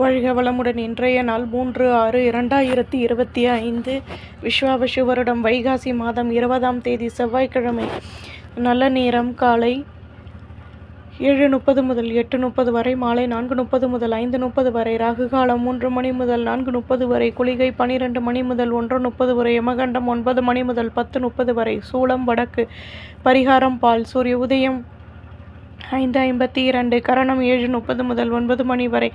வாழ்க வளமுடன் இன்றைய நாள் மூன்று ஆறு இரண்டாயிரத்தி இருபத்தி ஐந்து. விஸ்வாபசு வருடம் வைகாசி மாதம் இருபதாம் தேதி செவ்வாய்க்கிழமை. நல்ல நேரம் காலை ஏழு முப்பது முதல் எட்டு முப்பது வரை மாலை நான்கு முப்பது முதல் ஐந்து முப்பது வரை ராகு காலம் மூன்று மணி முதல் நான்கு முப்பது வரை குளிகை பனிரெண்டு மணி முதல் ஒன்று முப்பது வரை யமகண்டம் ஒன்பது மணி முதல் பத்து முப்பது வரை சூளம் வடக்கு பரிகாரம் பால் சூரிய உதயம் ஐந்து ஐம்பத்தி இரண்டு கரணம் ஏழு முப்பது முதல் ஒன்பது மணி வரை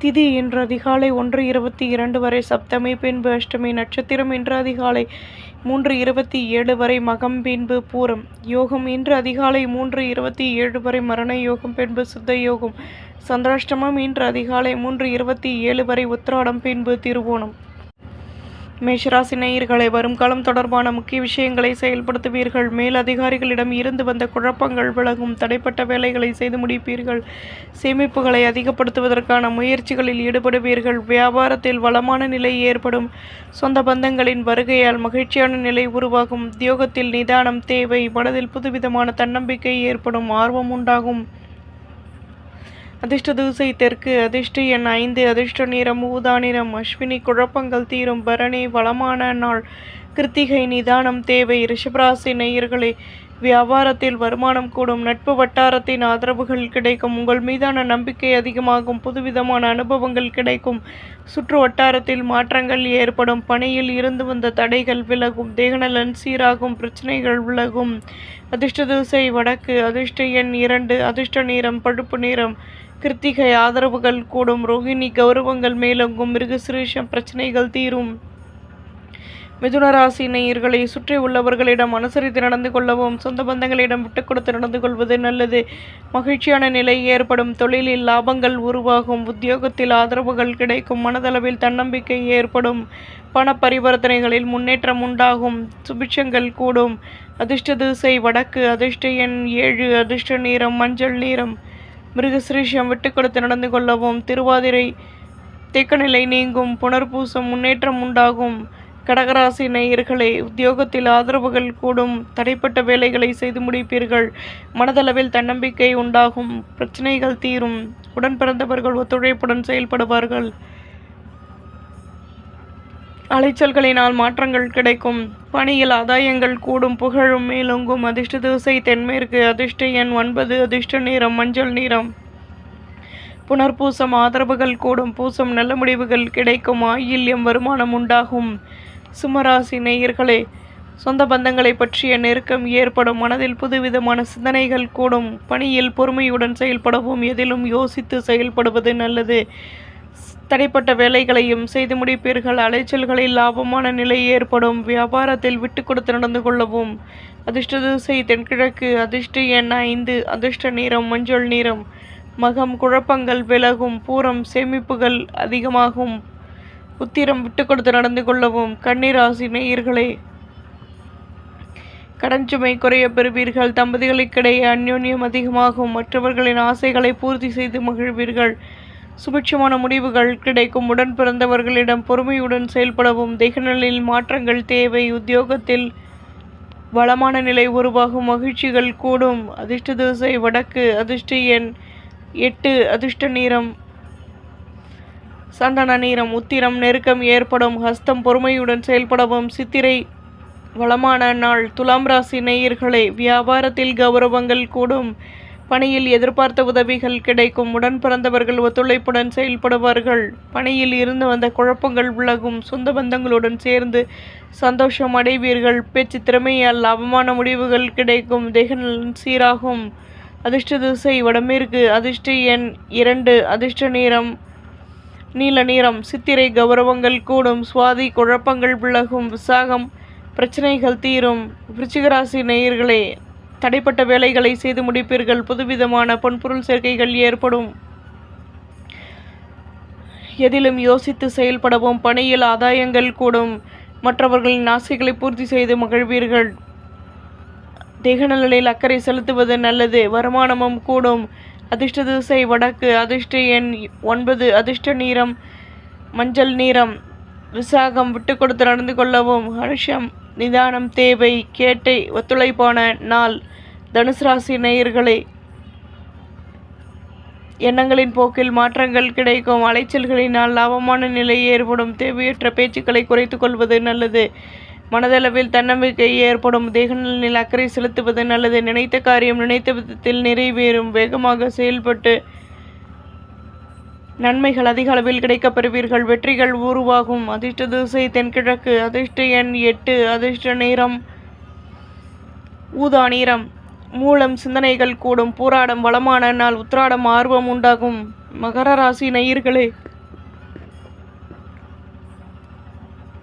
திதி இன்று அதிகாலை ஒன்று இருபத்தி இரண்டு வரை சப்தமி பின்பு அஷ்டமி நட்சத்திரம் இன்று அதிகாலை மூன்று இருபத்தி ஏழு வரை மகம் பின்பு பூரம். யோகம் இன்று அதிகாலை மூன்று இருபத்தி ஏழு வரை மரண யோகம் பின்பு சுத்த யோகம். சந்திராஷ்டமம் இன்று அதிகாலை மூன்று இருபத்தி ஏழு வரை உத்திராடம் பின்பு திருவோணம். மேஷராசி நேயர்களை வரும் காலம் தொடர்பான முக்கிய விஷயங்களை செயல்படுத்துவீர்கள். மேல் அதிகாரிகளிடம் இருந்து வந்த குழப்பங்கள் விலகும். தடைப்பட்ட வேலைகளை செய்து முடிப்பீர்கள். சேமிப்புகளை அதிகப்படுத்துவதற்கான முயற்சிகளில் ஈடுபடுவீர்கள். வியாபாரத்தில் வளமான நிலை ஏற்படும். சொந்த பந்தங்களின் வருகையால் மகிழ்ச்சியான நிலை உருவாகும். உத்தியோகத்தில் நிதானம் தேவை மனதில் புதுவிதமான தன்னம்பிக்கை ஏற்படும். ஆர்வம் உண்டாகும். அதிர்ஷ்ட தூசை தெற்கு அதிர்ஷ்ட எண் ஐந்து அதிர்ஷ்ட நிறம் ஊதா நிறம் அஸ்வினி குழப்பங்கள் தீரும் பரணி வளமான நாள் கிருத்திகை நிதானம் தேவை ரிஷபராசி நேயர்களே வியாபாரத்தில் வருமானம் கூடும் நட்பு வட்டாரத்தின் ஆதரவுகள் கிடைக்கும் உங்கள் மீதான நம்பிக்கை அதிகமாகும் புதுவிதமான அனுபவங்கள் கிடைக்கும் சுற்று வட்டாரத்தில் மாற்றங்கள் ஏற்படும் பணியில் இருந்து வந்த தடைகள் விலகும் தேகநலன் சீராகும் பிரச்சனைகள் விலகும் அதிர்ஷ்ட தூசை வடக்கு அதிர்ஷ்ட எண் இரண்டு அதிர்ஷ்ட நிறம் பழுப்பு நிறம் கிருத்திகை ஆதரவுகள் கூடும். ரோகிணி கௌரவங்கள் மேலோங்கும். மிருகசிரேஷம் பிரச்சனைகள் தீரும். மிதுனராசி நேயர்களை சுற்றி உள்ளவர்களிடம் அனுசரித்து நடந்து கொள்ளவும் சொந்த பந்தங்களிடம் விட்டு கொடுத்து நடந்து கொள்வது நல்லது. மகிழ்ச்சியான நிலை ஏற்படும். தொழிலில் லாபங்கள் உருவாகும். உத்தியோகத்தில் ஆதரவுகள் கிடைக்கும். மனதளவில் தன்னம்பிக்கை ஏற்படும். பண பரிவர்த்தனைகளில் முன்னேற்றம் உண்டாகும். சுபிட்சங்கள் கூடும். அதிர்ஷ்ட திசை வடக்கு. அதிர்ஷ்ட எண் ஏழு. அதிர்ஷ்ட நீரம் மஞ்சள் நீரம் மிருகசிரீஷம் விட்டு கொடுத்து நடந்து கொள்ளவும் திருவாதிரை தேக்கநிலை நீங்கும் புனர்பூசம் முன்னேற்றம் உண்டாகும். கடகராசி நேயர்களே உத்தியோகத்தில் ஆதரவுகள் கூடும் தடைப்பட்ட வேலைகளை செய்து முடிப்பீர்கள். மனதளவில் தன்னம்பிக்கை உண்டாகும் பிரச்சனைகள் தீரும். உடன் பிறந்தவர்கள் ஒத்துழைப்புடன் செயல்படுவார்கள். அலைச்சல்களினால் மாற்றங்கள் கிடைக்கும். பணியில் ஆதாயங்கள் கூடும் புகழும் மேலோங்கும். அதிர்ஷ்ட திசை தென்மேற்கு அதிர்ஷ்ட எண் ஒன்பது அதிர்ஷ்ட நிறம் மஞ்சள் நிறம். புனர்பூசம் ஆதரவுகள் கூடும் பூசம் நல்ல முடிவுகள் கிடைக்கும் ஆயில்யம் வருமானம் உண்டாகும். சுமராசி நேயர்களே சொந்த பந்தங்களை பற்றிய நெருக்கம் ஏற்படும் மனதில் புதுவிதமான சிந்தனைகள் கூடும். பணியில் பொறுமையுடன் செயல்படவும் எதிலும் யோசித்து செயல்படுவது நல்லது. தடைப்பட்ட வேலைகளையும் செய்து முடிப்பீர்கள். அலைச்சல்களில் லாபமான நிலை ஏற்படும். வியாபாரத்தில் விட்டு கொடுத்து நடந்து கொள்ளவும். அதிர்ஷ்ட திசை தென்கிழக்கு. அதிர்ஷ்ட எண் ஐந்து. அதிர்ஷ்ட நிறம் மஞ்சள் நிறம். மகம் குழப்பங்கள் விலகும். பூரம் சேமிப்புகள் அதிகமாகும். உத்திரம் விட்டு கொடுத்து நடந்து கொள்ளவும். கன்னிராசி நேயர்களே கடன் சுமை குறைய பெறுவீர்கள். தம்பதிகளுக்கிடையே அந்யோன்யம் அதிகமாகும். மற்றவர்களின் ஆசைகளை பூர்த்தி செய்து மகிழ்வீர்கள். சுபிட்சமான முடிவுகள் கிடைக்கும். உடன் பிறந்தவர்களிடம் பொறுமையுடன் செயல்படவும். திகநிலையில் மாற்றங்கள் தேவை. உத்தியோகத்தில் வளமான நிலை உருவாகும். மகிழ்ச்சிகள் கூடும். அதிர்ஷ்ட திசை வடக்கு. அதிர்ஷ்ட எண் எட்டு. அதிர்ஷ்ட நீரம் சந்தன நீரம் உத்திரம் நெருக்கம் ஏற்படும். ஹஸ்தம் பொறுமையுடன் செயல்படவும். சித்திரை வளமான நாள். துலாம் ராசி நேயர்களே வியாபாரத்தில் கௌரவங்கள் கூடும். பணியில் எதிர்பார்த்த உதவிகள் கிடைக்கும். உடன் பிறந்தவர்கள் ஒத்துழைப்புடன் செயல்படுவார்கள். பணியில் இருந்து வந்த குழப்பங்கள் விலகும். சொந்த பந்தங்களுடன் சேர்ந்து சந்தோஷம் அடைவீர்கள். பேச்சு திறமையால் அவமான முடிவுகள் கிடைக்கும். தேகநலன் சீராகும். அதிர்ஷ்ட திசை வடமேற்கு. அதிர்ஷ்ட எண் இரண்டு. அதிர்ஷ்ட நேரம் நீல நிறம். சித்திரை கௌரவங்கள் கூடும். சுவாதி குழப்பங்கள் விலகும். விசாகம் பிரச்சனைகள் தீரும். விருச்சிகராசி நேயர்களே தடைப்பட்ட வேலைகளை செய்து முடிப்பீர்கள். புதுவிதமான பொன்பொருள் சேர்க்கைகள் ஏற்படும். எதிலும் யோசித்து செயல்படவும் பணியில் ஆதாயங்கள் கூடும். மற்றவர்களின் ஆசைகளை பூர்த்தி செய்து மகிழ்வீர்கள். தேகநலனில் அக்கறை செலுத்துவது நல்லது. வருமானமும் கூடும். அதிர்ஷ்ட திசை வடக்கு. அதிர்ஷ்ட எண் ஒன்பது. அதிர்ஷ்ட நீரம் மஞ்சள் நீரம். விசாகம் விட்டு கொடுத்து நடந்து கொள்ளவும் ஹர்ஷம் நிதானம் தேவை கேட்டை ஒத்துழைப்பான நாள் தனுசு ராசி நேயர்களே. எண்ணங்களின் போக்கில் மாற்றங்கள் கிடைக்கும். அலைச்சல்களினால் லாபமான நிலை ஏற்படும். தேவையற்ற பேச்சுக்களை குறைத்து கொள்வது நல்லது. மனதளவில் தன்னம்பிக்கை ஏற்படும். தேகநலனில் அக்கறை செலுத்துவது நல்லது. நினைத்த காரியம் நினைத்த விதத்தில் நிறைவேறும். வேகமாக செயல்பட்டு நன்மைகள் அதிக அளவில் கிடைக்கப் பெறுவீர்கள் வெற்றிகள் உருவாகும். அதிர்ஷ்ட திசை தென்கிழக்கு. அதிர்ஷ்ட எண் எட்டு. அதிர்ஷ்ட நேரம் ஊதா நேரம் மூலம் சிந்தனைகள் கூடும். பூராடம் வளமான நாள். உத்திராடம் ஆர்வம் உண்டாகும். மகர ராசி நேயர்களே.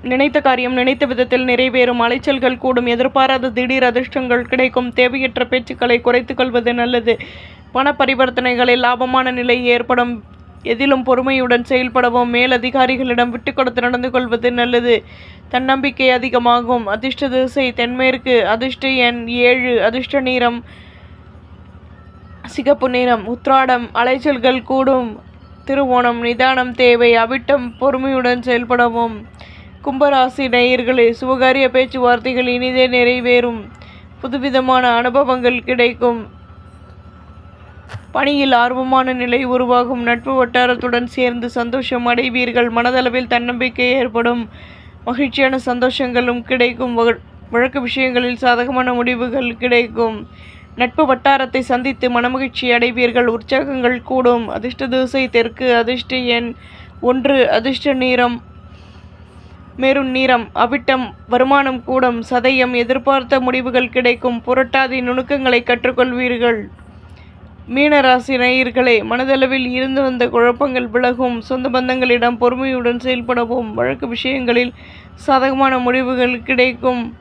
நினைத்த காரியம் நினைத்த விதத்தில் நிறைவேறும். அலைச்சல்கள் கூடும். எதிர்பாராத திடீர் அதிர்ஷ்டங்கள் கிடைக்கும். தேவையற்ற பேச்சுக்களை குறைத்துக் கொள்வது நல்லது. பண பரிவர்த்தனைகளில் லாபமான நிலை ஏற்படும். எதிலும் பொறுமையுடன் செயல்படவும் மேலதிகாரிகளிடம் விட்டு கொடுத்து நடந்து கொள்வது நல்லது. தன்னம்பிக்கை அதிகமாகும். அதிர்ஷ்ட திசை தென்மேற்கு. அதிர்ஷ்ட எண் ஏழு. அதிர்ஷ்ட நிறம் சிகப்பு நிறம். உத்ராடம் அலைச்சல்கள் கூடும். திருவோணம் நிதானம் தேவை. அவிட்டம் பொறுமையுடன் செயல்படவும். கும்பராசி நேயர்களே சுபகாரிய பேச்சுவார்த்தைகள் இனிதே நிறைவேறும். புதுவிதமான அனுபவங்கள் கிடைக்கும். பணியில் ஆர்வமான நிலை உருவாகும். நட்பு வட்டாரத்துடன் சேர்ந்து சந்தோஷம் அடைவீர்கள். மனதளவில் தன்னம்பிக்கை ஏற்படும். மகிழ்ச்சியான சந்தோஷங்களும் கிடைக்கும். வழக்கு விஷயங்களில் சாதகமான முடிவுகள் கிடைக்கும். நட்பு வட்டாரத்தை சந்தித்து மனமகிழ்ச்சி அடைவீர்கள். உற்சாகங்கள் கூடும். அதிர்ஷ்ட தூசை தெற்கு அதிர்ஷ்ட எண் ஒன்று அதிர்ஷ்ட நீரம் மேரும் நீரம் அவிட்டம் வருமானம் கூடும். சதயம் எதிர்பார்த்த முடிவுகள் கிடைக்கும். புரட்டாதி நுணுக்கங்களை கற்றுக்கொள்வீர்கள். மீனராசி நேயர்களே மனதளவில் இருந்து வந்த குழப்பங்கள் விலகும். சொந்த பந்தங்களிடம் பொறுமையுடன் செயல்படவும் வழக்கு விஷயங்களில் சாதகமான முடிவுகள் கிடைக்கும்.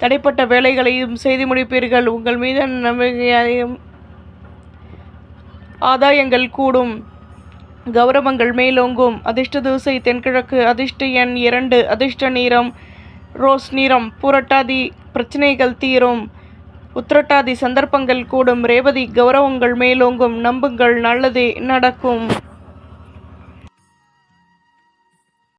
தடைப்பட்ட வேலைகளையும் செய்து முடிப்பீர்கள். உங்கள் மீதான நம்பிக்கையையும் ஆதாயங்கள் கூடும். கௌரவங்கள் மேலோங்கும். அதிர்ஷ்ட தூசை தென்கிழக்கு அதிர்ஷ்ட எண் இரண்டு அதிர்ஷ்ட நிறம் ரோஸ் நிறம் புரட்டாதி பிரச்சனைகள் தீரும். உத்திரட்டாதி சந்தர்ப்பங்கள் கூடும். ரேவதி கௌரவங்கள் மேலோங்கும். நம்புங்கள் நல்லதே நடக்கும்.